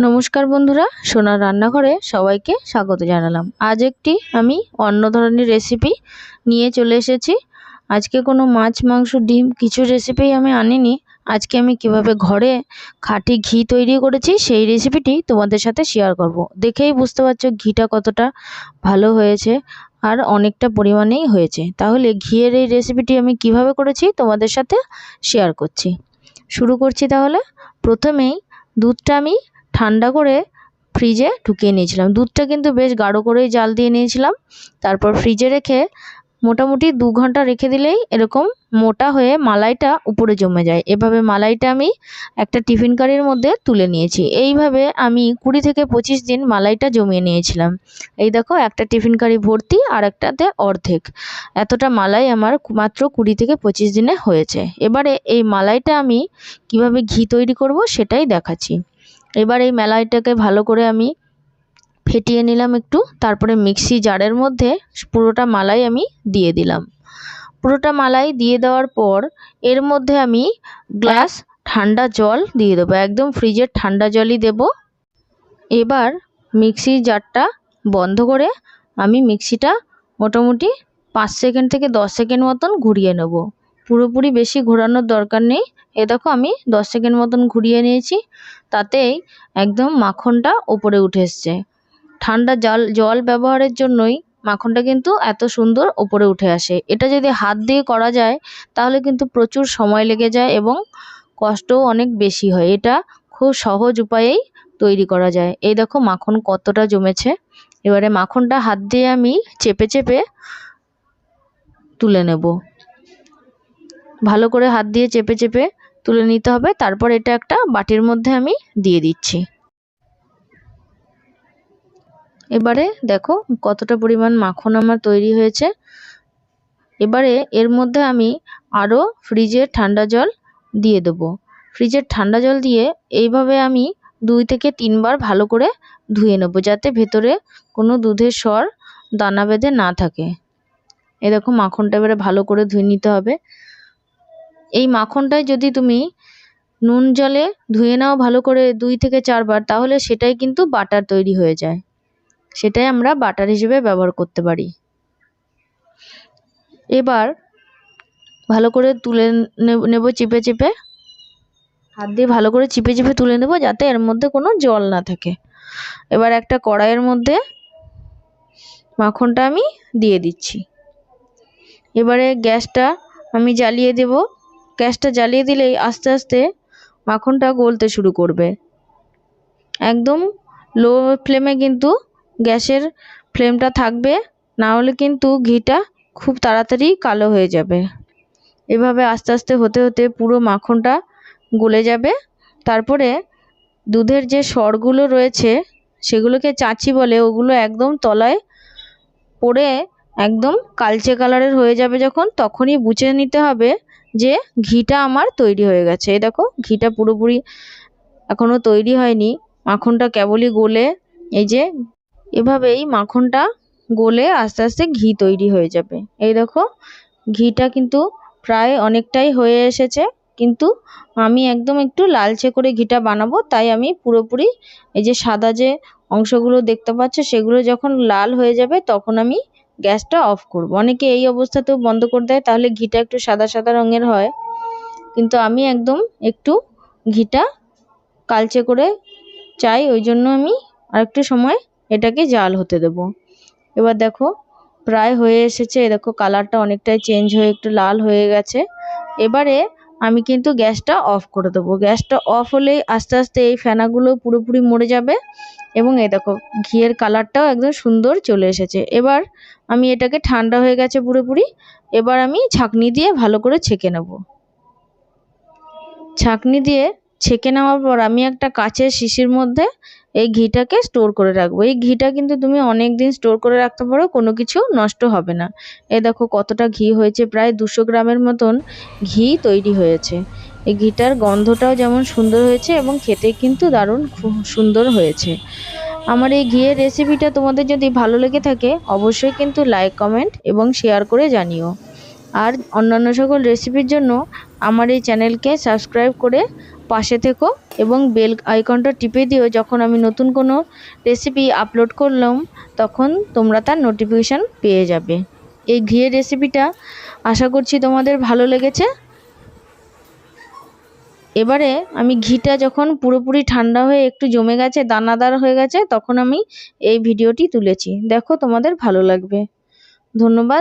নমস্কার বন্ধুরা, সোনার রান্নাঘরে সবাইকে স্বাগত জানালাম। আজ একটি আমি অন্য ধরনের রেসিপি নিয়ে চলে এসেছি। আজকে কোনো মাছ, মাংস, ডিম কিছু রেসিপি আমি আনিনি। আজকে আমি কীভাবে ঘরে খাঁটি ঘি তৈরি করেছি সেই রেসিপিটি তোমাদের সাথে শেয়ার করব। দেখেই বুঝতে পারছ ঘিটা কতটা ভালো হয়েছে আর অনেকটা পরিমাণেই হয়েছে। তাহলে ঘিয়ের এই রেসিপিটি আমি কীভাবে করেছি তোমাদের সাথে শেয়ার করছি। শুরু করছি তাহলে। প্রথমেই দুধটা আমি ঠান্ডা করে ফ্রিজে ঢুকিয়ে নিয়েছিলাম। দুধটা কিন্তু বেশ গাঢ় করেই জাল দিয়ে নিয়েছিলাম। তারপর ফ্রিজে রেখে মোটামুটি দু ঘণ্টা রেখে দিলেই এরকম মোটা হয়ে মালাইটা উপরে জমে যায়। এভাবে মালাইটা আমি একটা টিফিন কারির মধ্যে তুলে নিয়েছি। এইভাবে আমি কুড়ি থেকে পঁচিশ দিন মালাইটা জমিয়ে নিয়েছিলাম। এই দেখো, একটা টিফিন কারি ভর্তি আর একটাতে অর্ধেক। এতটা মালাই আমার মাত্র কুড়ি থেকে পঁচিশ দিনে হয়েছে। এবারে এই মালাইটা আমি কীভাবে ঘি তৈরি করব সেটাই দেখাচ্ছি। এবার এই মেলাইটাকে ভালো করে আমি ফেটিয়ে নিলাম একটু, তারপরে মিক্সি জারের মধ্যে পুরোটা মালাই আমি দিয়ে দিলাম। পুরোটা মালাই দিয়ে দেওয়ার পর এর মধ্যে আমি গ্লাস ঠান্ডা জল দিয়ে দেবো, একদম ফ্রিজের ঠান্ডা জলই দেব। এবার মিক্সি জারটা বন্ধ করে আমি মিক্সিটা মোটামুটি পাঁচ সেকেন্ড থেকে দশ সেকেন্ড মতন ঘুরিয়ে নেব। পুরোপুরি বেশি ঘোরানোর দরকার নেই। এ দেখো আমি দশ সেকেন্ড মতন ঘুরিয়ে নিয়েছি। তাতেই একদম মাখনটা ওপরে উঠে এসছে। ঠান্ডা জল জল ব্যবহারের জন্যই মাখনটা কিন্তু এত সুন্দর ওপরে উঠে আসে। এটা যদি হাত দিয়ে করা যায়, তাহলে কিন্তু প্রচুর সময় লেগে যায় এবং কষ্টও অনেক বেশি হয়। এটা খুব সহজ উপায়েই তৈরি করা যায়। এই দেখো মাখন কতটা জমেছে। এবারে মাখনটা হাত দিয়ে আমি চেপে চেপে তুলে নেব। ভালো করে হাত দিয়ে চেপে চেপে তুলে নিতে হবে। তারপর এটা একটা বাটির মধ্যে আমি দিয়ে দিচ্ছি। এবারে দেখো কতটা পরিমাণ মাখন আমার তৈরি হয়েছে। এবারে এর মধ্যে আমি আরও ফ্রিজের ঠান্ডা জল দিয়ে দেবো। ফ্রিজের ঠান্ডা জল দিয়ে এইভাবে আমি দুই থেকে তিনবার ভালো করে ধুয়ে নেব যাতে ভেতরে কোনো দুধের স্বর দানা বেঁধে না থাকে। এ দেখো মাখনটা এবারে ভালো করে ধুয়ে নিতে হবে। এই মাখনটায় যদি তুমি নুন জলে ধুয়ে নাও ভালো করে দুই থেকে চারবার, তাহলে সেটাই কিন্তু বাটার তৈরি হয়ে যায়। সেটাই আমরা বাটার হিসেবে ব্যবহার করতে পারি। এবার ভালো করে তুলে নেব চিপে চিপে। হাত দিয়ে ভালো করে চিপে চিপে তুলে নেব যাতে এর মধ্যে কোনো জল না থাকে। এবার একটা কড়াইয়ের মধ্যে মাখনটা আমি দিয়ে দিচ্ছি। এবারে গ্যাসটা আমি জ্বালিয়ে দেব। গ্যাসটা জ্বালিয়ে দিলেই আস্তে আস্তে মাখনটা গলতে শুরু করবে। একদম লো ফ্লেমে কিন্তু গ্যাসের ফ্লেমটা থাকবে, না হলে কিন্তু ঘিটা খুব তাড়াতাড়ি কালো হয়ে যাবে। এভাবে আস্তে আস্তে হতে হতে পুরো মাখনটা গলে যাবে। তারপরে দুধের যে সরগুলো রয়েছে, সেগুলোকে চাঁচি বলে, ওগুলো একদম তলায় পড়ে একদম কালচে কালারের হয়ে যাবে যখন, তখনই বুঝে নিতে হবে যে ঘিটা আমার তৈরি হয়ে গেছে। এই দেখো, ঘিটা পুরোপুরি এখনও তৈরি হয়নি। মাখনটা কেবলই গলে, এই যে এভাবেই মাখনটা গলে আস্তে আস্তে ঘি তৈরি হয়ে যাবে। এই দেখো, ঘিটা কিন্তু প্রায় অনেকটাই হয়ে এসেছে, কিন্তু আমি একদম একটু লালচে করে ঘিটা বানাবো, তাই আমি পুরোপুরি এই যে সাদা যে অংশগুলো দেখতে পাচ্ছ, সেগুলো যখন লাল হয়ে যাবে, তখন আমি গ্যাসটা অফ করব। অনেকে এই অবস্থাতেও বন্ধ করে দেয়, তাহলে ঘিটা একটু সাদা সাদা রঙের হয়। কিন্তু আমি একদম একটু ঘিটা কালচে করে চাই, ওই জন্য আমি আরেকটু সময় এটাকে জাল হতে দেব। এবার দেখো, প্রায় হয়ে এসেছে। দেখো, কালারটা অনেকটাই চেঞ্জ হয়ে, একটু লাল হয়ে গেছে। এবারে আমি কিন্তু গ্যাসটা অফ করে দেবো। গ্যাসটা অফ হলেই আস্তে আস্তে এই ফেনাগুলো পুরোপুরি মরে যাবে এবং এই দেখো, ঘিয়ের কালারটাও একদম সুন্দর চলে এসেছে। এবার আমি এটাকে ঠান্ডা হয়ে গেছে পুরোপুরি, এবার আমি ছাঁকনি দিয়ে ভালো করে ছেঁকে নেব। ছাঁকনি দিয়ে ছেঁকে নেওয়ার পর আমি একটা কাচের শিশির মধ্যে এই ঘিটাকে স্টোর করে রাখব। এই ঘিটা কিন্তু তুমি অনেক দিন স্টোর করে রাখতে পারো, কোনো কিছু নষ্ট হবে না। এ দেখো কতটা ঘি হয়েছে, প্রায় দুশো গ্রামের মতন ঘি তৈরি হয়েছে। এই ঘিটার গন্ধটাও যেমন সুন্দর হয়েছে এবং খেতে কিন্তু দারুণ খুব সুন্দর হয়েছে। আমার এই ঘিয়ের রেসিপিটা তোমাদের যদি ভালো লেগে থাকে, অবশ্যই কিন্তু লাইক কমেন্ট এবং শেয়ার করে জানিও। আর অন্যান্য সকল রেসিপির জন্য আমার এই চ্যানেলকে সাবস্ক্রাইব করে পাশে থেকো এবং বেল আইকনটা টিপে দিও। যখন আমি নতুন কোনো রেসিপি আপলোড করলাম, তখন তোমরা তার নোটিফিকেশান পেয়ে যাবে। এই ঘিয়ের রেসিপিটা আশা করছি তোমাদের ভালো লেগেছে। এবারে আমি ঘিটা যখন পুরোপুরি ঠান্ডা হয়ে একটু জমে গেছে, দানাদার হয়ে গেছে, তখন আমি এই ভিডিওটি তুলেছি। দেখো তোমাদের ভালো লাগবে। ধন্যবাদ।